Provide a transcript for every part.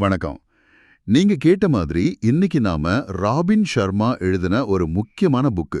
வணக்கம். நீங்க கேட்ட மாதிரி இன்னைக்கு நாம ராபின் சர்மா எழுதின ஒரு முக்கியமான book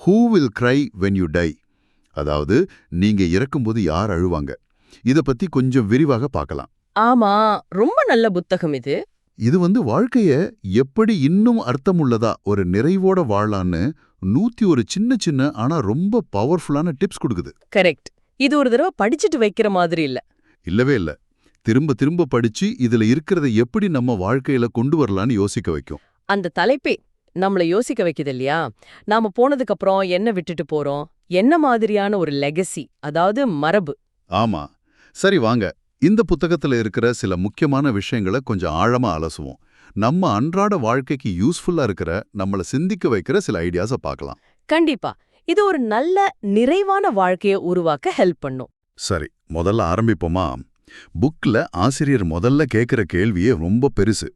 who will cry when you die அதாவது நீங்க இறக்கும்போது யார் அழுவாங்க? இத பத்தி கொஞ்சம் விரிவாக பார்க்கலாம். ஆமா ரொம்ப நல்ல புத்தகம் இது. இது வந்து வாழ்க்கைய எப்படி இன்னும் அர்த்தமுள்ளதா ஒரு நிறைவோட வாழலான்னு நூத்தி ஒரு சின்ன சின்ன ஆனா ரொம்ப பவர்ஃபுல்லான டிப்ஸ் கொடுக்குது. கரெக்ட் இது ஒரு தடவை படிச்சுட்டு வைக்கிற மாதிரி இல்ல. இல்லவே இல்ல. திரும்ப திரும்ப படிச்சு இதுல இருக்கிறத எப்படி நம்ம வாழ்க்கையில கொண்டு வரலான்னு யோசிக்க வைக்கும். அந்த தலைப்பே நம்மள யோசிக்க வைக்குது இல்லையா? நாம போனதுக்கு அப்புறம் என்ன விட்டுட்டு போறோம்? என்ன மாதிரியான ஒரு லெகசி அதாவது மரபு. ஆமா. சரி வாங்க. இந்த புத்தகத்துல இருக்கிற சில முக்கியமான விஷயங்களை கொஞ்சம் ஆழமா அலசுவோம். நம்ம அன்றாட வாழ்க்கைக்கு யூஸ்ஃபுல்லா இருக்கிற நம்மள சிந்திக்க வைக்கிற சில ஐடியாஸ பார்க்கலாம். கண்டிப்பா. இது ஒரு நல்ல நிறைவான வாழ்க்கைய உருவாக்க ஹெல்ப் பண்ணும். சரி முதல்ல ஆரம்பிப்போமா? புக்ல ஆசிரியர் முதல்ல கேக்குற கேள்வியே ரொம்ப பெருசு.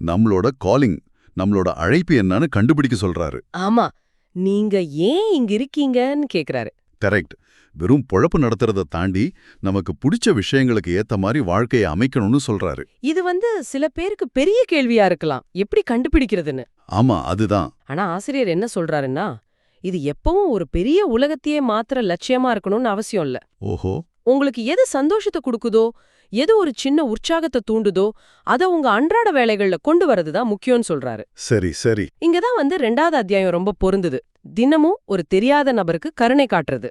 நம்மளோட காலிங் நம்மளோட அழைப்பு என்னன்னு கண்டுபிடிக்க சொல்றாரு. ஆமா நீங்க ஏன் இங்க இருக்கீங்கன்னு கேக்குறாரு. கரெக்ட். வெறும் பொழப்பு நடத்துறத தாண்டி நமக்கு பிடிச்ச விஷயங்களுக்கு ஏத்த மாதிரி வாழ்க்கையை அமைக்கணும்னு சொல்றாரு. இது வந்து சில பேருக்கு பெரிய கேள்வியா இருக்கலாம். எப்படி கண்டுபிடிக்கிறதுன்னு. ஆமா அதுதான். ஆனா ஆசிரியர் என்ன சொல்றாருன்னா இது எப்பவும் ஒரு பெரிய உலகத்தையே மாத்திர லட்சியமா இருக்கணும்னு அவசியம் இல்ல. ஓஹோ. உங்களுக்கு எது சந்தோஷத்தை கொடுக்குதோ எது ஒரு சின்ன உற்சாகத்தை தூண்டுதோ அத உங்க அன்றாட வேலைகள்ல கொண்டு வரதுதான் முக்கியம்னு சொல்றாரு. சரி சரி. இங்கதான் வந்து ரெண்டாவது அத்தியாயம் ரொம்ப பொருந்துது. தினமும் ஒரு தெரியாத நபருக்கு கருணை காட்டுறது.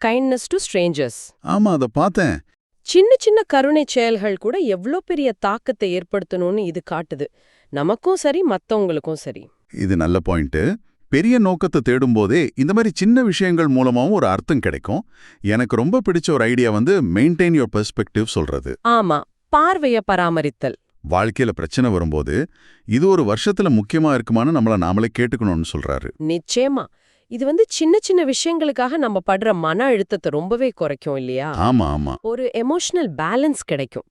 கைண்ட்னஸ் டு ஸ்ட்ரேஞ்சர்ஸ் ஆமா அத பார்த்தேன். சின்ன சின்ன கருணை செயல்கள் கூட எவ்ளோ பெரிய தாக்கத்தை ஏற்படுத்தணும்னு இது காட்டுது. நமக்கும் சரி மத்தவங்களுக்கும் சரி. இது நல்ல பாயிண்ட் பெரிய நோக்கத்தை தேடும்போதே இந்த மாதிரி சின்ன விஷயங்கள் மூலமாவும் ஒரு அர்த்தம் கிடைக்கும். எனக்கு ரொம்ப பிடிச்ச ஒரு ஐடியா வந்து மெயின்டைன் யுவர் பெர்ஸ்பெக்டிவ் சொல்றது. ஆமா பார்வைய பராமரித்தல். வாழ்க்கையில பிரச்சனை வரும்போது இது ஒரு வருஷத்துல முக்கியமா இருக்குமான்னு நம்மள நாமளே கேட்டுக்கணும்னு சொல்றாரு. நிச்சயமா. இது வந்து சின்ன சின்ன விஷயங்களுக்காக நம்ம படுற மன அழுத்தத்தை ரொம்பவே குறைக்கும் இல்லையா? ஆமா ஆமா. ஒரு எமோஷனல் பேலன்ஸ் கிடைக்கும்.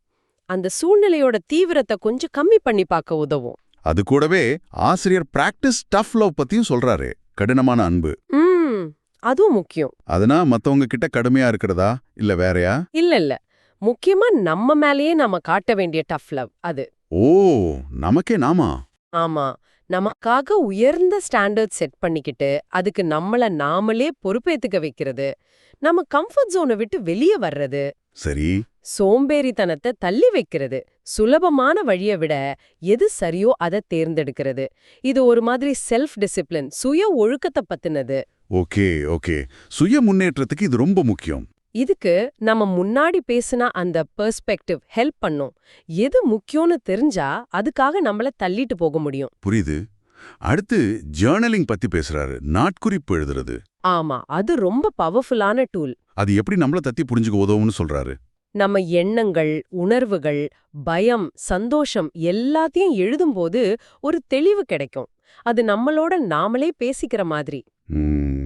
அந்த சூழ்நிலையோட தீவிரத்தை கொஞ்சம் கம்மி பண்ணி பார்க்க உதவும். அது கூடவே ஆசிரியர் பிராக்டிஸ் டஃப் லவ் பத்தியும் சொல்றாரு. கடினமான அன்பு. ம் அதுவும் முக்கியம். அதுனா மத்தவங்க கிட்ட கடுமையா இருக்கிறதா? இல்ல வேறயா? இல்ல இல்ல. முக்கியமா நம்ம மேலேயே நாம காட்ட வேண்டிய டஃப் லவ் அது. ஓ நமக்கே நாமா? ஆமா. நமக்காக உயர்ந்த ஸ்டாண்டர்ட் செட் பண்ணிக்கிட்டு அதுக்கு நம்மள நாமளே பொறுப்பேத்துக்க வைக்கிறது. நம்ம கம்ஃபர்ட் ஜோனை விட்டு வெளியே வர்றது. சரி. சோம்பேறித்தனத்தை தள்ளி வைக்கிறது. சுலபமான வழியை விட எது சரியோ அதை தேர்ந்தெடுக்கிறது. இது ஒரு மாதிரி செல்ஃப் டிசிப்ளின் சுய ஒழுக்கத்தை பத்தினது. Okay okay. சுய முன்னேற்றத்துக்கு இது ரொம்ப முக்கியம். இதுக்கு நம்ம முன்னாடி பேசின அந்த பெர்ஸ்பெக்டிவ் ஹெல்ப் பண்ணும். எது முக்கியம்னு தெரிஞ்சா அதுக்காக நம்மள தள்ளிட்டு போக முடியும். புரியுது. அடுத்து ஜேர்னலிங் பத்தி பேசுறாரு. நாட்குறிப்பு எழுதுறது. ஆமா அது ரொம்ப பவர்ஃபுல்லான டூல் அது எப்படி நம்மள தத்தி புரிஞ்சுக்க உதவும்னு சொல்றாரு. நம்ம எண்ணங்கள் உணர்வுகள் பயம் சந்தோஷம் எல்லாத்தையும் எழுதும்போது ஒரு தெளிவு கிடைக்கும். அது நம்மளோட நாமளே பேசிக்கிற மாதிரி.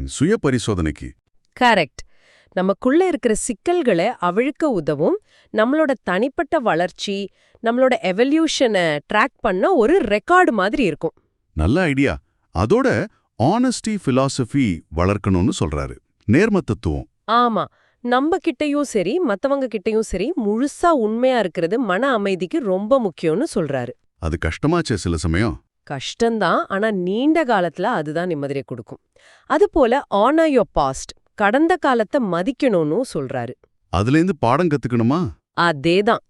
சுய பரிசோதனைக்கு. கரெக்ட் நமக்குள்ள இருக்கிற சிக்கல்களை அவிழ்க்க உதவும். நம்மளோட தனிப்பட்ட வளர்ச்சி நம்மளோட எவல்யூஷனை ட்ராக் பண்ண ஒரு ரெக்கார்டு மாதிரி இருக்கும். நல்ல ஐடியா. அதோட ஆனஸ்டி பிலாசபி வளர்க்கணும்னு சொல்றாரு. நேர்ம தத்துவம் ஆமா. நம்ம கிட்டயும் சரி மத்தவங்க கிட்டயும் சரி முழுசா உண்மையா இருக்கிறது மன அமைதிக்கு ரொம்ப முக்கியம்னு சொல்றாரு. அது கஷ்டமாச்சே சில சமயம். கஷ்டம்தான் ஆனா நீண்ட காலத்துல அதுதான் நிம்மதியை கொடுக்கும். அதுபோல ஆனர் யோர் பாஸ்ட் கடந்த காலத்தை மதிக்கணும்னு சொல்றாரு. அதுலேருந்து பாடம் கத்துக்கணுமா? அதேதான்.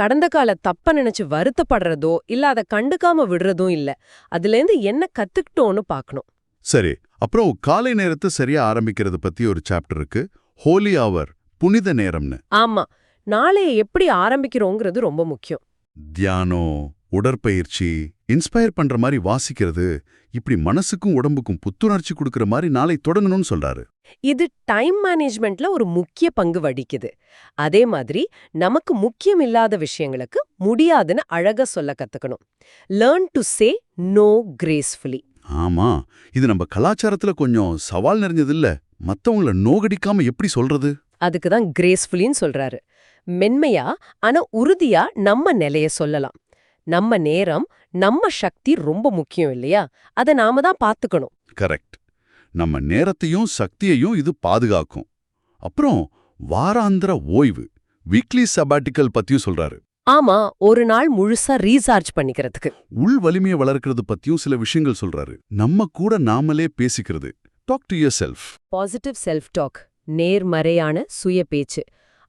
கடந்த கால தப்ப நினைச்சு வருத்தப்படுறதோ இல்ல அதை கண்டுக்காம விடுறதும் இல்ல. அதுலேருந்து என்ன கத்துக்கிட்டோன்னு பார்க்கணும் சரி. அப்புறம் காலை நேரத்தை சரியா ஆரம்பிக்கிறது பத்தி ஒரு சாப்டர் இருக்கு. ஹோலி அவர் புனித நேரம்னு. ஆமா. நாளைய எப்படி ஆரம்பிக்கிறோங்கிறது ரொம்ப முக்கியம். தியானம். உடற்பயிற்சி இன்ஸ்பயர் பண்ற மாதிரி வாசிக்கிறது இப்படி மனசுக்கும் உடம்புக்கும் புத்துணர்ச்சி கொடுக்கற மாதிரி நாளை தொடங்கணும்னு சொல்றாரு. இது டைம் மேனேஜ்மெண்ட்ல ஒரு முக்கிய பங்கு வகிக்குது. அதே மாதிரி நமக்கு முக்கியம் இல்லாத விஷயங்களுக்கு முடியாதுன்னு அழகா சொல்ல கத்துக்கணும். Learn to say no gracefully ஆமா இது நம்ம கலாச்சாரத்துல கொஞ்சம் சவால் நிறைஞ்சது இல்ல. மத்தவங்கள நோகடிக்காம எப்படி சொல்றது? அதுக்கு தான் கிரேஸ்ஃபுல்லின்னு சொல்றாரு. மென்மையா ஆனா உறுதியா நம்ம நிலைய சொல்லலாம். நம்ம நேரம் நம்ம சக்தி ரொம்ப முக்கியம் இல்லையா? அத நாம தான் பாத்துக்கணும் கரெக்ட். நம்ம நேரத்தையும் சக்தியையும் இது பாதுகாக்கும். அப்புறம் வாராந்திர ஓய்வு வீக்லி சபாட்டிக்கல் பத்தியும் சொல்றாரு. ஆமா ஒரு நாள் முழுசா ரீசார்ஜ் பண்ணிக்கிறதுக்கு. உள் வலிமையை வளர்க்கறது பத்தியும் சில விஷயங்கள் சொல்றாரு. நம்ம கூட நாமளே பேசிக்கிறது. Talk to yourself positive self talk நேர்மறையான சுய பேச்சு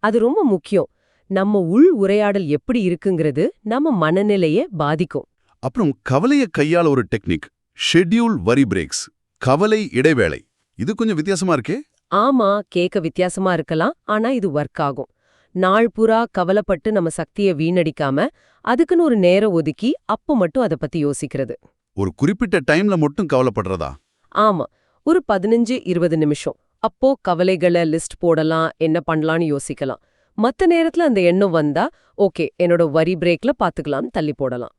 அது ரொம்ப முக்கியம். நம்ம உள் உரையாடல் எப்படி இருக்குங்கிறது நம்ம மனநிலைய பாதிக்கும். அப்புறம் கவலைய கையாள ஒரு டெக்னிக் ஷெட்யூல் வரி பிரேக்ஸ் கவலை இடைவேளை. இது கொஞ்சம் வித்தியாசமா இருக்கே? ஆமா கேக்க வித்தியாசமா இருக்கலாம் ஆனா இது ஒர்க் ஆகும். நாள் பூரா கவலைப்பட்டு நம்ம சக்தியை வீணடிக்காம அதுக்குன்னு ஒரு நேரம் ஒதுக்கி அப்ப மட்டும் அத பத்தி யோசிக்கிறது. ஒரு குறிப்பிட்ட டைம்ல மட்டும் கவலைப்படுறதா? ஆமா ஒரு பதினஞ்சு இருபது நிமிஷம். அப்போ கவலைகளை லிஸ்ட் போடலாம் என்ன பண்ணலாம்னு யோசிக்கலாம். மத்த நேரத்துல அந்த எண்ணம் வந்தா ஓகே என்னோட வரி பிரேக்ல பாத்துக்கலாம்னு தள்ளி போடலாம்.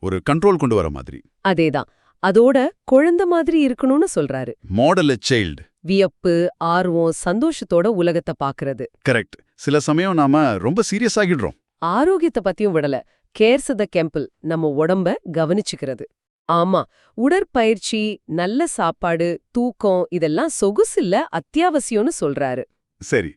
ஒரு கண்ட்ரோல் கொண்டு வர மாதிரி. அதேதான். அதோட குழந்தை மாதிரி இருக்கணும்னு சொல்றாரு. மாடல் சைல்டு வியப்பு ஆர்வம் சந்தோஷத்தோட உலகத்தை பாக்குறது. கரெக்ட் சில சமயம் நாம ரொம்ப சீரியஸ் ஆகிடுறோம். ஆரோக்கியத்தை பத்தியும் விடல. கேர்ஸ் த கெம்பிள் நம்ம உடம்ப கவனிச்சுக்கிறது. ஆமா உடற்பயிற்சி நல்ல சாப்பாடு தூக்கம் இதெல்லாம் சொகுசில்ல அத்தியாவசியம்னு சொல்றாரு. சரி.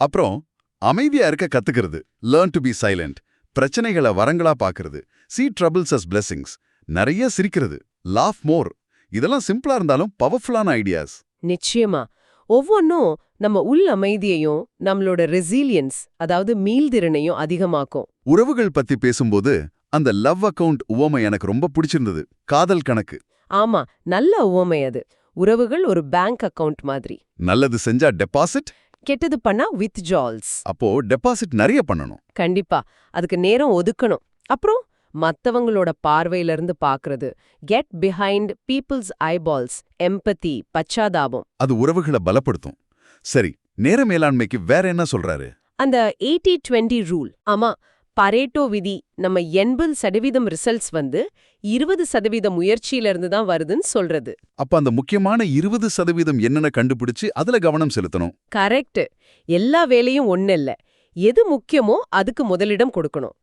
அப்புறம் அமைதியா இருக்க கத்துக்கிறது. லேர்ன் டு பி சைலண்ட் பிரச்சனைகளை வரங்களா பாக்குறது. See troubles as blessings. நிறைய சிரிக்கிறது. Laugh மோர் இதெல்லாம் சிம்பிளா இருந்தாலும் பவர்ஃபுல்லான ஐடியாஸ் நிச்சயமா. ஒவ்வொன்னும் நம்ம உள் அமைதியையும் நம்மளோட ரெசிலியன்ஸ் அதாவது மீள்திறனையும் அதிகமாக்கும். உறவுகள் பத்தி பேசும்போது அந்த லவ் அக்கவுண்ட் உவமை எனக்கு ரொம்ப பிடிச்சிருந்தது. காதல் கணக்கு. ஆமா நல்ல உவமை அது. உறவுகள் ஒரு பேங்க் அக்கவுண்ட் மாதிரி. நல்லது செஞ்சா டெபாசிட் கெட்டது பண்ணா வித் ஜால்ஸ் அப்போ டெபாசிட் நிறைய பண்ணணும். கண்டிப்பா. அதுக்கு நேரம் ஒதுக்கணும். அப்புறம் மத்தவங்களோட பார்வையில இருந்து பாக்குறது. Get behind people's eyeballs empathy பச்சாதாபம். அது உறவுகளை பலப்படுத்தும். சரி நேர மேலாண்மைக்கு வேற என்ன சொல்றாரு? அந்த எயிட்டி டுவெண்ட்டி ரூல் ஆமா பரேட்டோ விதி நம்ம எண்பது சதவீதம் ரிசல்ட்ஸ் வந்து இருபது சதவீத முயற்சியில இருந்து தான் வருதுன்னு சொல்றது. அப்ப அந்த முக்கியமான இருபது சதவீதம் என்னென்ன கண்டுபிடிச்சு அதுல கவனம் செலுத்தணும்? கரெக்ட் எல்லா வேலையும் ஒண்ணு இல்ல. எது முக்கியமோ அதுக்கு முதலிடம் கொடுக்கணும்.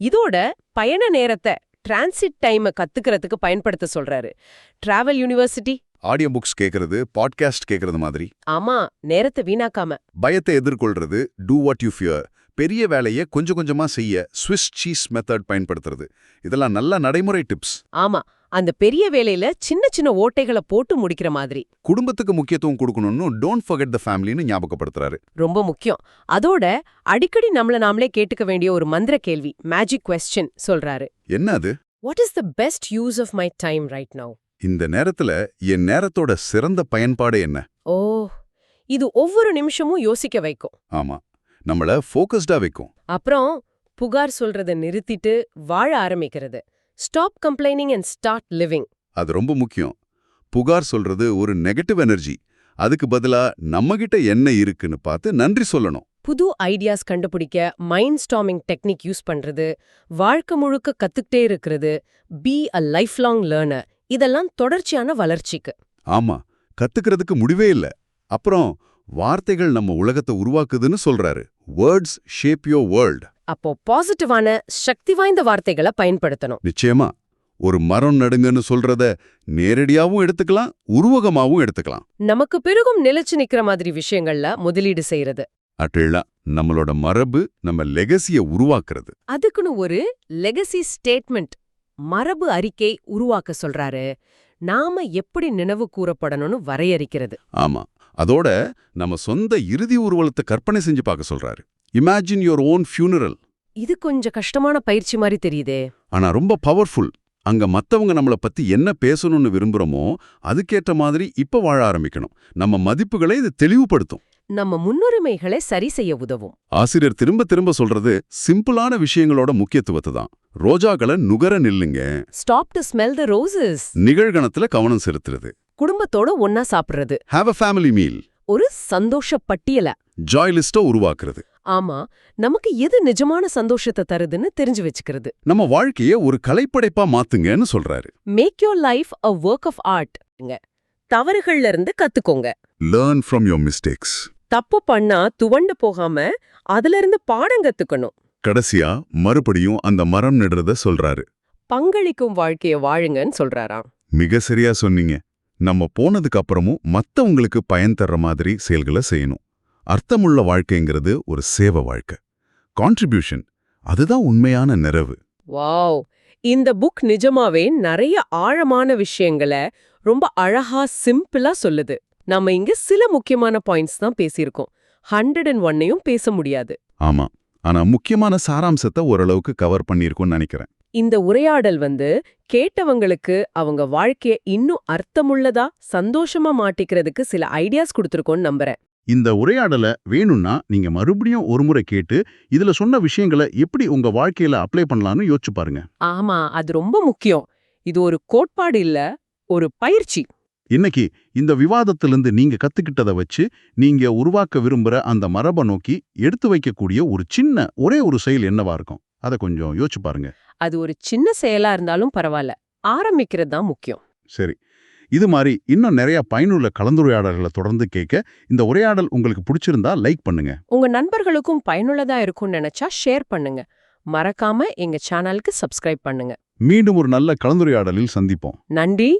இதோட பயண நேரத்தை டிரான்சிட் டைமை கத்துக்கிறதுக்கு பயன்படுத்த சொல்றாரு. டிராவல் யூனிவர்சிட்டி ஆடியோ புக்ஸ் கேக்குறது பாட்காஸ்ட் கேக்குறது மாதிரி. ஆமா நேரத்தை வீணாக்காம. பயத்தை எதிர்கொள்றது டூ வாட் யூ ஃபியர் பெரிய வேலையை கொஞ்சம் கொஞ்சமா செய்ய ஸ்விஸ் சீஸ் மெத்தட் பயன்படுத்துறது. இதெல்லாம் நல்ல நடைமுறை டிப்ஸ் ஆமா அந்த பெரிய வேலையில சின்ன சின்ன ஓட்டைகளை போட்டு முடிக்கிற மாதிரி. குடும்பத்துக்கு முக்கியத்துவம் கொடுக்கணும்னு டோன்ட் forget த ஃபேமிலின்னு ஞாபகப்படுத்துறாரு. ரொம்ப முக்கியம். அதோட அடிக்கடி நம்மள நாமளே கேட்டுக்க வேண்டிய ஒரு மந்திர கேள்வி மேஜிக் கொஸ்டின் சொல்றாரு. என்ன அது? What is the best use of my time right now இந்த நேரத்துல என் நேரத்தோட சிறந்த பயன்பாடு என்ன? ஓ இது ஒவ்வொரு நிமிஷமும் யோசிக்க வைக்கும். ஆமா. நம்மள ஃபோக்கஸ்டா வைக்கும். அப்புறம் புகார் சொல்றத நிறுத்திட்டு வாழ ஆரம்பிக்கிறது. Stop complaining and start living அது ரொம்ப முக்கியம். புகார் சொல்றது ஒரு நெகட்டிவ் எனர்ஜி அதுக்கு பதிலா நம்மகிட்ட என்ன இருக்குன்னு பார்த்து நன்றி சொல்லணும். புது ஐடியாஸ் கண்டுபிடிக்க மைண்ட் ஸ்டாமிங் டெக்னிக் யூஸ் பண்றது வாழ்க்கை முழுக்க கத்துக்கிட்டே இருக்கிறது be a lifelong learner இதெல்லாம் தொடர்ச்சியான வளர்ச்சிக்கு. ஆமா கத்துக்கிறதுக்கு முடிவே இல்ல. அப்புறம் வார்த்தைகள் நம்ம உலகத்தை உருவாக்குதுன்னு சொல்றாரு. வேர்ட்ஸ் ஷேப் யோர் வேர்ல்ட் அப்போ பாசிட்டிவான சக்தி வாய்ந்த வார்த்தைகளை பயன்படுத்தணும். நிச்சயமா. ஒரு மரம் நடுங்கன்னு சொல்றத நேரடியாவும் எடுத்துக்கலாம் உருவகமாவும் எடுத்துக்கலாம். நமக்கு பெருகும் நிலைச்சு நிக்கிற மாதிரி விஷயங்கள்ல முதலீடு செய்யறது அட்டில்லா நம்மளோட மரபு நம்ம லெகசிய உருவாக்குறது. அதுக்குன்னு ஒரு லெகசி ஸ்டேட்மெண்ட் மரபு அறிக்கை உருவாக்க சொல்றாரு. நாம எப்படி நினைவு கூறப்படணும்னு வரையறுக்கிறது. ஆமா. அதோட நம்ம சொந்த இறுதி ஊர்வலத்தை கற்பனை செஞ்சு பார்க்க சொல்றாரு. Imagine your own funeral. இது கொஞ்சம் கஷ்டமான பயிற்சி மாதிரி தெரியுதே. ஆனா ரொம்ப பவர்ஃபுல் அங்க மத்தவங்க நம்மள பத்தி என்ன பேசணும்னு விரும்புறோமோ அதுக்கேற்ற மாதிரி இப்ப வாழ ஆரம்பிக்கணும். நம்ம மதிப்புகளை இது தெளிவுபடுத்தும். நம்ம முன்னுரிமைகளை சரி செய்ய உதவும். ஆசிரியர் திரும்ப திரும்ப சொல்றது சிம்பிளான விஷயங்களோட முக்கியத்துவத்தை தான். ரோஜாக்களை நுகர நில்லுங்க. Stop to smell the roses நிகழ்கணத்துல கவனம் செலுத்துறது. குடும்பத்தோட ஒன்னா சாப்பிடுறது. ஹாவ் அ ஃபேமிலி மீல் ஒரு சந்தோஷ பட்டியல. ஜாய் லிஸ்ட்டை உருவாக்குறது. ஆமா நமக்கு எது நிஜமான சந்தோஷத்தை தருதுன்னு தெரிஞ்சு வச்சுக்கிறது. நம்ம வாழ்க்கைய ஒரு கலைப்படைப்பா மாத்துங்கன்னு சொல்றாரு. Make your life a work of art தவறுகள்ல இருந்து கத்துக்கோங்க. லேர்ன் ஃப்ரம் யோர் மிஸ்டேக்ஸ் தப்பு பண்ணா துவண்டு போகாம அதுல இருந்து பாடம் கத்துக்கணும். கடைசியா மறுபடியும் அந்த மரம் நடுறத சொல்றாரு. பங்களிக்கும் வாழ்க்கைய வாழுங்கன்னு சொல்றாராம். மிக சரியா சொன்னீங்க. நம்ம போனதுக்கு அப்புறமும் மத்தவங்களுக்கு பயன் தர்ற மாதிரி செயல்களை செய்யணும். அர்த்தமுள்ள வாழ்க்கைங்கிறது ஒரு சேவ வாழ்க்கை. கான்ட்ரிபியூஷன் அதுதான் உண்மையான நிறைவு. வாவ்! இந்த புக் நிஜமாவே நிறைய ஆழமான விஷயங்களை ரொம்ப அழகா சிம்பிளா சொல்லுது. நம்ம இங்க சில முக்கியமான பாயிண்ட்ஸ் தான் பேசியிருக்கோம். ஹண்ட்ரட் அண்ட் ஒன்னையும் பேச முடியாது. ஆமா. ஆனா முக்கியமான சாராம்சத்தை ஓரளவுக்கு கவர் பண்ணியிருக்கும்னு நினைக்கிறேன். இந்த உரையாடல் வந்து கேட்டவங்களுக்கு அவங்க வாழ்க்கைய இன்னும் அர்த்தமுள்ளதா சந்தோஷமா மாட்டிக்கிறதுக்கு சில ஐடியாஸ் கொடுத்துருக்கோன்னு நம்புறேன். இந்த உரையாடலை வேணும்னா நீங்க மறுபடியும் ஒரு முறை கேட்டு இதுல சொன்ன விஷயங்களை எப்படி உங்க வாழ்க்கையில அப்ளை பண்ணலாம்னு யோசிச்சு பாருங்க. ஆமா அது ரொம்ப முக்கியம். இது ஒரு கோட்பாடு இல்ல ஒரு பயிற்சி. இன்னைக்கு இந்த விவாதத்திலிருந்து நீங்க கத்துக்கிட்டதை வச்சு நீங்க உருவாக்க விரும்புற அந்த மரபை நோக்கி எடுத்து வைக்கக்கூடிய ஒரு சின்ன ஒரே ஒரு செயல் என்னவா இருக்கும்? அதை கொஞ்சம் யோசிச்சு பாருங்க. அது ஒரு சின்ன செயலா இருந்தாலும் பரவாயில்ல ஆரம்பிக்கிறது தான் முக்கியம். சரி. இது மாதிரி இன்னும் நிறைய பயனுள்ள கலந்துரையாடல்களை தொடர்ந்து கேட்க இந்த உரையாடல் உங்களுக்கு பிடிச்சிருந்தா லைக் பண்ணுங்க. உங்க நண்பர்களுக்கும் பயனுள்ளதா இருக்கும்னு நினைச்சா ஷேர் பண்ணுங்க. மறக்காம எங்க சேனலுக்கு சப்ஸ்கிரைப் பண்ணுங்க. மீண்டும் ஒரு நல்ல கலந்துரையாடலில் சந்திப்போம். நன்றி.